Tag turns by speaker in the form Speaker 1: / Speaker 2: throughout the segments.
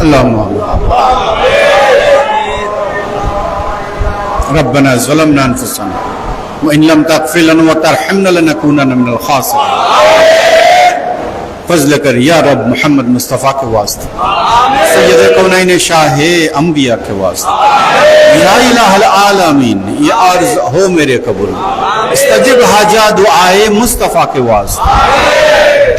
Speaker 1: اللهم ربنا ظلمنا انفسنا وان لم تغفر لنا وترحمنا لنكونن من الخاسرين فضل کر یا رب محمد مصطفیٰ کے واسطے۔ سید کونین شاہ انبیاء کے واسطے۔ یا الہ العالمین، یہ عرض ہو میرے قبول استجب حاجہ دعائے مصطفیٰ کے واسطے۔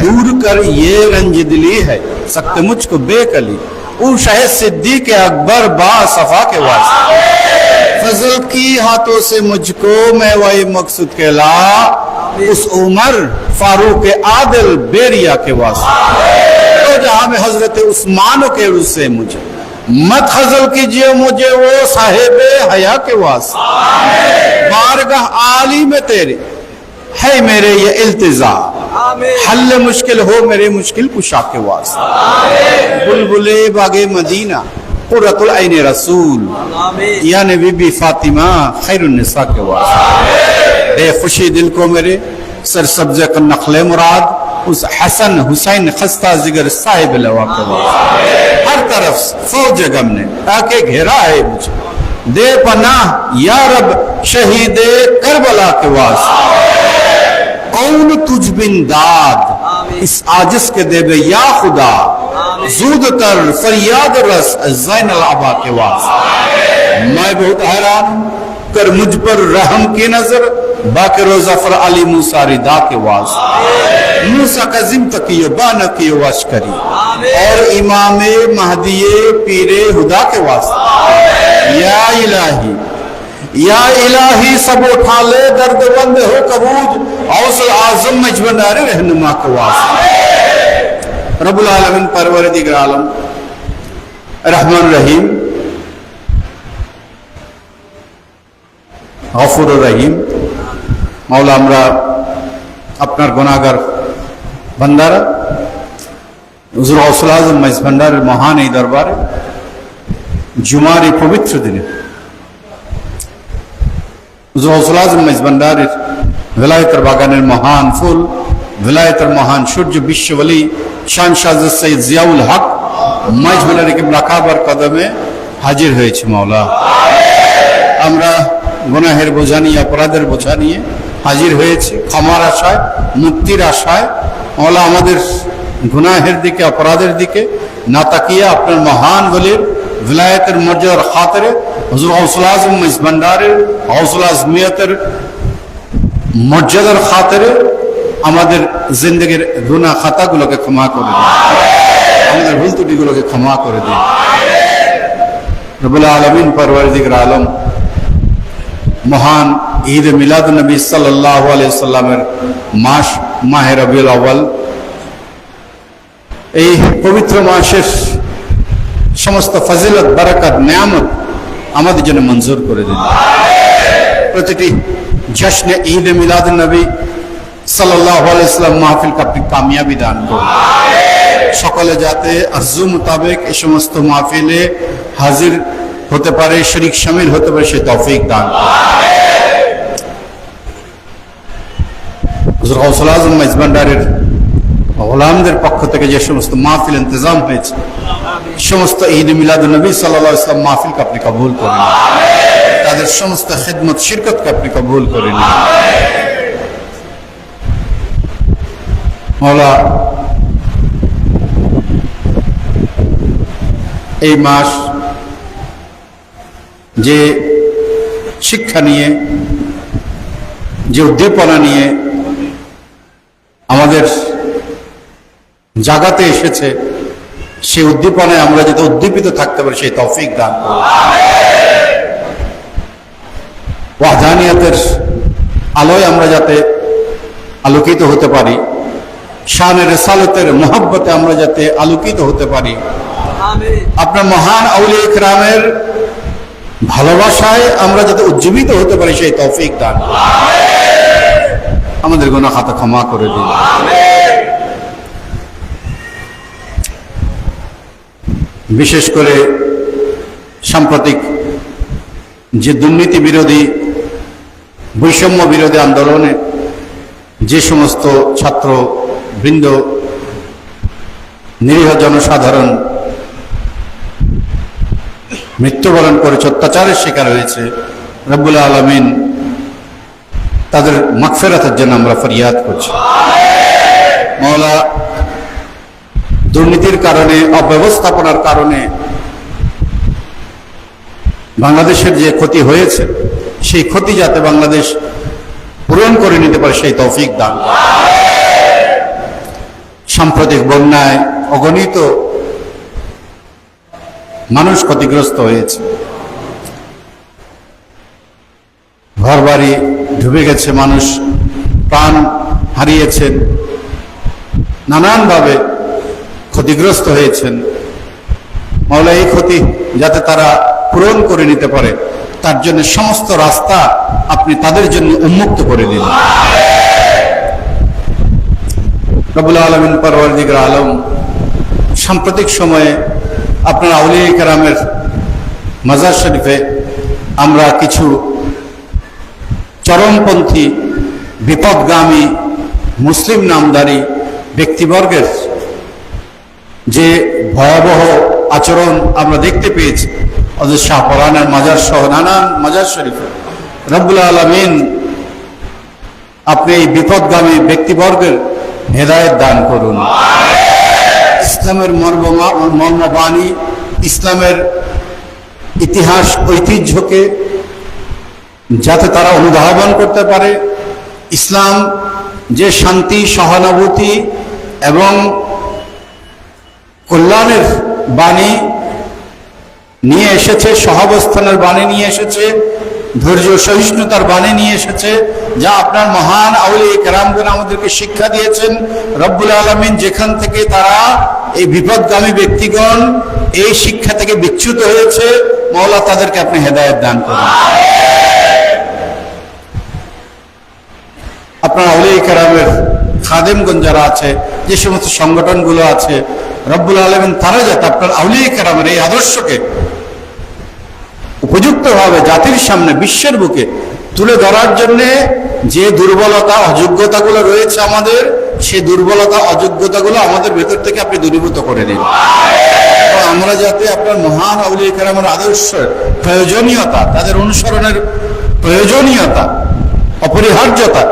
Speaker 1: دور کر یہ رنج دلی ہے، سخت مجھ کو بے کلی۔ او شاہ صدیق اکبر با صفا کے واسطے فضل کی ہاتھوں سے مجھ کو میں وہی مقصود کے لا، اس عمر فاروق عادل بیریا کے واسطے تو جہاں میں حضرت عثمان کے روز سے مجھے۔ مت خزل کیجیے مجھے وہ صاحب حیا کے واسطے بارگاہ عالی میں تیرے۔ ہے میرے یہ التزا حل مشکل ہو میرے مشکل کشا کے واسطے۔ بلبلے باغ مدینہ قرۃ العین رسول۔ یعنی بی بی فاطمہ خیر النساء کے واسطے۔ دے خوشی دل کو میرے سر سبز نخل مراد اس حسن حسین خستہ زگر صاحب لوا کے واسطے۔ ہر طرف فوج غم نے تاکہ گھیرا ہے مجھے۔ دے پناہ یا رب شہید کربلا کے واسطے۔ کون تجھ بن داد اس آجز کے دے بے یا خدا۔ زود تر فریاد رس زین العبا کے واسطے۔ میں بہت حیران ہوں کر مجھ پر رحم کی نظر باقی روزہ فر علی موسیٰ ردا کے واسطے۔ موسیٰ کا ذم تکیو بانکی واشکری اور امام مہدی پیر خدا کے واسطے۔ یا الہی یا الہی سب اٹھا لے درد بند ہو کبوج۔ اوس العظم مجمدار رہنما کو واسطہ رب العالمین پروردگار عالم، رحمان غفور الرحیم، مولا আমরা اپنا গুণাগার বান্দারা হুজুর গৌসুল আজম মাইজ ভান্ডারের মহান এই دربار জুমার پویتر পবিত্র حضور হুজুর গৌসুল আজম মাইজ ভেলায়তের বাগানের মহান ফুল, ভেলায়তের মহান সূর্য বিশ্ববলী, শান শাহ সৈয়দ জিয়াউল হক মাইজ ভান্ডারের কিবলা কাবার কদমে হাজির হয়েছে মাওলা। আমরা গুনাহের বোঝা নিয়ে, অপরাধের বোঝা নিয়ে হাজির হয়েছে। ক্ষমার আশায়, মুক্তির আশায়, মাওলা আমাদের গুনাহের দিকে, অপরাধের দিকে না তাকিয়ে আপনার মহান বলির ভিলায়তের মর্যাদার খাতরে হজুর হৌসুল আজম মিস ভান্ডারের হৌসুল আজমিয়তের মর্যাদার খাতরে আমাদের জিন্দগির গুনা খাতাগুলোকে ক্ষমা করে দিন। আমাদের ভুল ত্রুটিগুলোকে ক্ষমা করে দিন। রবুল আলমিন পরওয়ারদিগর আলম মহান ঈদ মিলাদ নবী সাল্লাহ আলাইসাল্লামের মাস, মাহে রবিউল আউ্বাল এই পবিত্র মাসের সমস্ত ফজিলত, বারাকাত, নিয়ামত আমাদের জন্য মঞ্জুর করে দিন। প্রতিটি ঈদ মিলাদ নবী সাল্লাহ আলাইসাল্লাম মাহফিলকে আপনি কামিয়াবি দান করুন। সকলে যাতে আরজু মোতাবেক এই সমস্ত মাহফিলে হাজির হতে পারে, শরিক শামিল হতে পারে, সে তৌফিক দান আজম মেজবান্ডারের পক্ষ থেকে যে সমস্ত মাহফিল ইন্তজাম হয়েছে, সমস্ত ঈদ মিলাদ নবী সাল্লাহ ইসলাম মাহফিলকে আপনি কবুল করে নিন তাদের সমস্ত খেদমত, শিরকতকে আপনি কবুল করে নিন। এই মাস যে শিক্ষা নিয়ে, যে উদ্দীপনা নিয়ে আমাদের জাগাতে এসেছে, সেই উদ্দীপনায় আমরা যাতে উদ্দীপিত থাকতে পারি, সেই তৌফিক দান ওয়াহানিয়াতের আলোয় আমরা যাতে আলোকিত হতে পারি শানের রেসালতের মোহব্বতে আমরা যাতে আলোকিত হতে পারি। আপনার মহান আউলি ইকরামের ভালোবাসায় আমরা যাতে উজ্জীবিত হতে পারি সেই তৌফিক দান। আমাদের গোনা খাতা ক্ষমা করে দিন। বিশেষ করে সাম্প্রতিক যে দুর্নীতি বিরোধী বৈষম্য বিরোধী আন্দোলনে যে সমস্ত ছাত্র বৃন্দ নিরীহ জনসাধারণ মৃত্যুবরণ করেছে, অত্যাচারের শিকার হয়েছে, রব্বুল আলমিন তাদের মাগফেরাতের জন্য আমরা ফরিয়াদ করছি। মৌলা দুর্নীতির কারণে, অব্যবস্থাপনার কারণে বাংলাদেশের যে ক্ষতি হয়েছে সেই ক্ষতি যাতে বাংলাদেশ পূরণ করে নিতে পারে, সেই তৌফিক দান। সাম্প্রতিক বন্যায় অগণিত মানুষ ক্ষতিগ্রস্ত হয়েছে। ঘরবাড়ি ডুবে গেছে, মানুষ প্রাণ হারিয়েছেন, নানানভাবে ক্ষতিগ্রস্ত হয়েছেন। মাওলা এই ক্ষতি যাতে তারা পূরণ করে নিতে পারে তার জন্য সমস্ত রাস্তা আপনি তাদের জন্য উন্মুক্ত করে দিন রবুল আলমিন পরওয়ারদিগর আলম, সাম্প্রতিক সময়ে আপনার আউলিয়া কেরামের মাজার শরীফে আমরা কিছু চরমপন্থী, বিপদগামী, মুসলিম নামদারি ব্যক্তিবর্গের যে ভয়াবহ আচরণ আমরা দেখতে পেয়েছি অজর শাহ পরানের মাজার সহ নানান মাজার শরীফে। রব্বুল আলমিন আপনি এই বিপদগামী ব্যক্তিবর্গের হেদায়ত দান করুন। ইসলামের মর্ম মর্মবাণী, ইসলামের ইতিহাস, ঐতিহ্যকে যাতে তারা অনুধাবন করতে পারে। ইসলাম যে শান্তি, সহানুভূতি এবং কল্যাণের বাণী নিয়ে এসেছে, সহাবস্থানের বাণী নিয়ে এসেছে, ধৈর্য সহিষ্ণুতার বাণী নিয়ে এসেছে, যা আপনার মহান আউলি কেরামগণ আমাদেরকে শিক্ষা দিয়েছেন। রব্বুল আলমিন যেখান থেকে তারা এই বিপদগামী ব্যক্তিগণ এই শিক্ষা থেকে বিচ্যুত হয়েছে মৌলা তাদেরকে আপনি হেদায়ত দান করেন। আপনার আউলি কেরামের খাদেমগণ যারা আছে, যে সমস্ত সংগঠনগুলো আছে, রব্বুল আলমিন তারা যাতে আপনার আউলি কেরামের এই আদর্শকে উপযুক্তভাবে জাতির সামনে বিশ্বের বুকে তুলে ধরার জন্যে যে দুর্বলতা, অযোগ্যতাগুলো রয়েছে আমাদের সেই দুর্বলতা, অযোগ্যতাগুলো আমাদের ভেতর থেকে আপনি দূরীভূত করে নিন। আমরা যাতে আপনার মহান আউলিয়া কেরামের আদর্শের প্রয়োজনীয়তা, তাদের অনুসরণের প্রয়োজনীয়তা, অপরিহার্যতা,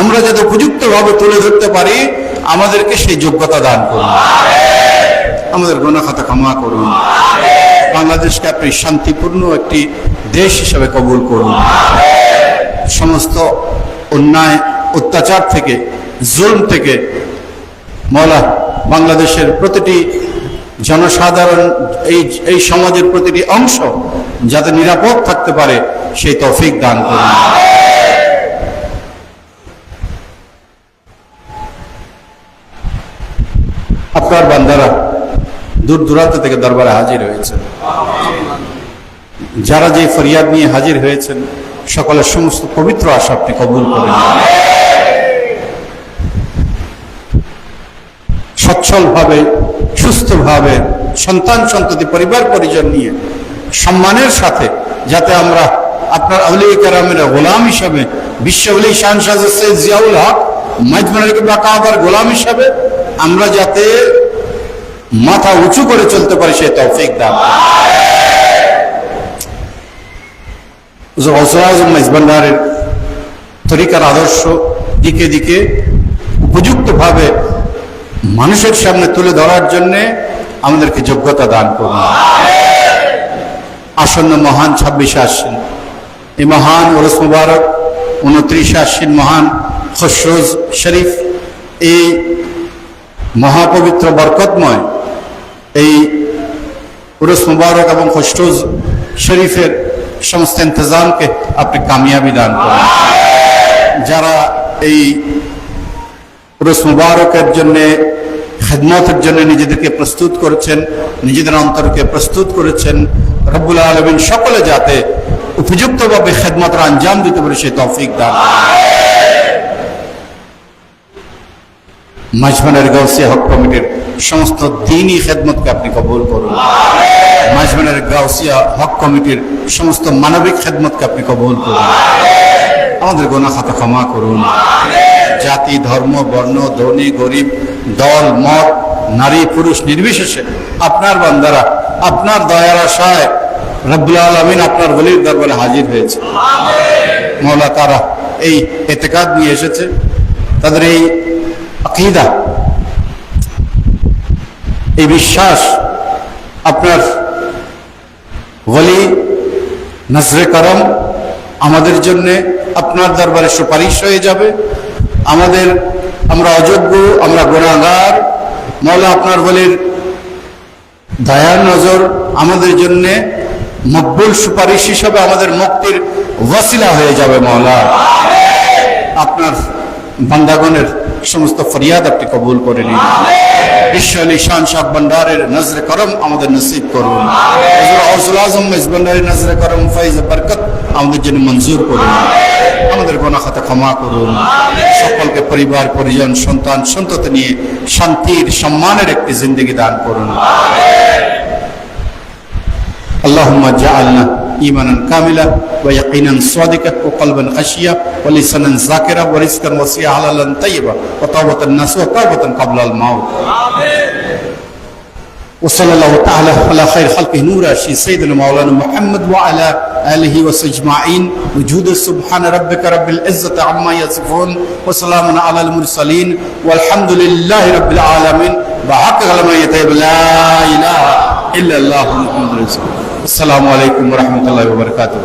Speaker 1: আমরা যাতে উপযুক্তভাবে তুলে ধরতে পারি, আমাদেরকে সেই যোগ্যতা দান করুন। আমাদের গোনা খাতা ক্ষমা করুন। বাংলাদেশকে আপনি শান্তিপূর্ণ একটি দেশ হিসেবে কবুল করুন। সমস্ত অন্যায়, অত্যাচার থেকে, জুলম থেকে মৌলা বাংলাদেশের প্রতিটি জনসাধারণ, এই এই সমাজের প্রতিটি অংশ যাতে নিরাপদ থাকতে পারে, সেই তৌফিক দান করুন। আপনার বান্দারা দূর দূরান্ত থেকে দরবারে হাজির হয়েছে। যারা যে ফরিয়াদ নিয়ে হাজির হয়েছেন, সকলের সমস্ত পবিত্র আশা আপনি কবুল করেন। সচ্ছলভাবে, সুস্থভাবে, সন্তান সন্ততি, পরিবার পরিজন নিয়ে সম্মানের সাথে যাতে আমরা আপনার আউলিয়া কেরামের গোলাম হিসাবে বিশ্ববলি শাহ শাহ সৈয়দ জিয়াউল হক মাজমানের গোলাম হিসাবে আমরা যাতে মাথা উঁচু করে চলতে পারি, সেই তৌফিক দান ভান্ডারের তরিকার আদর্শ দিকে দিকে উপযুক্তভাবে মানুষের সামনে তুলে ধরার জন্য আমাদেরকে যোগ্যতা দান করুন আসন্ন মহান ছাব্বিশে আসছেন এই মহান ওরস মুবারক উনত্রিশে আসছেন মহান খসরোজ শরীফ এই মহাপবিত্র বরকতময় এই উরস মুবারক এবং খসরোজ শরীফের সমস্ত ইন্তজামকে আপনি কামিয়াবি দান করেন। যারা এই উরস মুবারকের জন্যে খেদমতের জন্য নিজেদেরকে প্রস্তুত করেছেন নিজেদের অন্তরকে প্রস্তুত করেছেন রব্বুল আলমিন সকলে যাতে উপযুক্তভাবে খেদমতের আঞ্জাম দিতে পারে সেই তৌফিক দান মাঝমানের গাউসিয়া হক কমিটির সমস্ত দিনই খেদমতকে আপনি কবুল করুন। মাঝমানের গাউসিয়া হক কমিটির সমস্ত মানবিক খেদমতকে আপনি কবুল করুন। আমাদের গোনা খাতা ক্ষমা করুন। জাতি ধর্ম বর্ণ ধনী গরিব দল মত নারী পুরুষ নির্বিশেষে আপনার বান্দারা আপনার দয়ার আশায় রব্বুল আলমিন আপনার বলির দরবারে হাজির হয়েছে। মৌলা তারা এই এতেকাদ নিয়ে এসেছে। তাদের এই আকিদা এই বিশ্বাস আপনার বলি নজরে করম আমাদের জন্য আপনার দরবারে সুপারিশ হয়ে যাবে। আমাদের, আমরা অযোগ্য, আমরা গোনাগার মৌলা আপনার বলির দয়ার নজর আমাদের জন্য মকবুল সুপারিশ হিসাবে আমাদের মুক্তির ওয়াসিলা হয়ে যাবে মৌলা। আপনার বান্দাগণের সমস্ত ফরিয়াদ আপনি কবুল করে নিন বিশ্ব আলী শান শাহ ভান্ডারের নজরে করম আমাদের নসিব করুন হজর আজম ভান্ডারের নজরে করম ফাইজ বরকত আমাদের জন্য মঞ্জুর করুন আমাদের গোনা খাতা ক্ষমা করুন সকলকে পরিবার পরিজন সন্তান সন্ততি নিয়ে শান্তির সম্মানের একটি জিন্দগি দান করুন اللهم اجعلنا إيمانا كاملا ويقينا صادقا وقلبا خشيا ولسانا ذاكرا ورزقا وسيعا حلالا طيبا وتوبة الناس وتوبة قبل الموت. وصلى الله تعالى على خير خلقه نورا شي سيدنا مولانا محمد وعلى آله وصحبه اجمعين وجود سبحان ربك رب العزة عما يصفون وسلام على المرسلين. والحمد لله رب العالمين. بحق كلمه طيب لا إله إلا الله محمد رسول الله. அஸ்லாம் வலைக்கம் வரமத்துல வபர்காத்து